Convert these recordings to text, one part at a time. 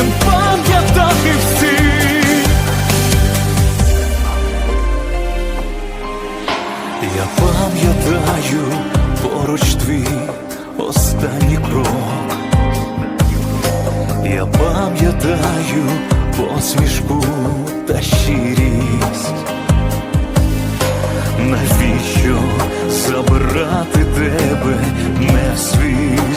Будем пам'ятати всіх Я пам'ятаю поруч твій останній крок. Я пам'ятаю посмішку та щирість. Навіщо забирати тебе не в свій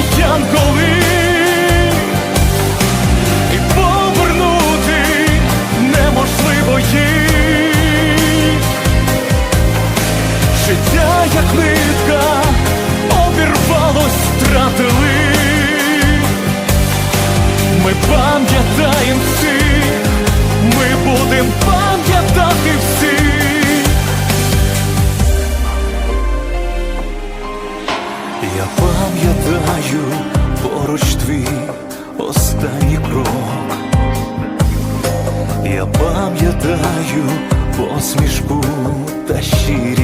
до неба Я пам'ятаю поруч твій останній крок, я пам'ятаю посмішку та щирість.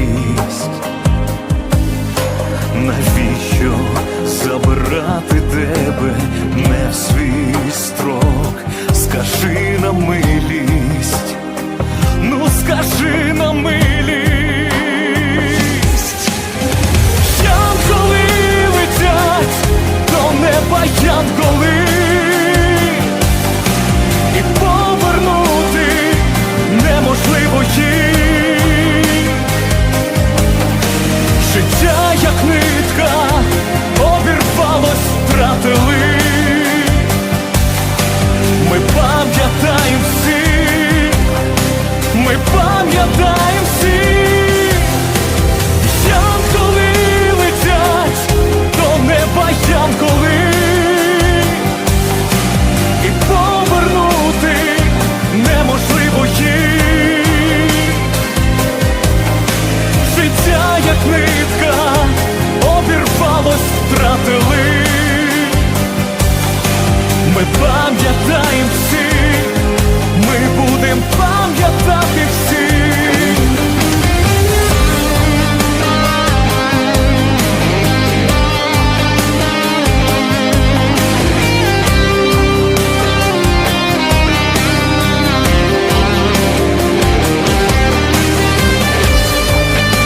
назад коли і повернути неможливо їй життя.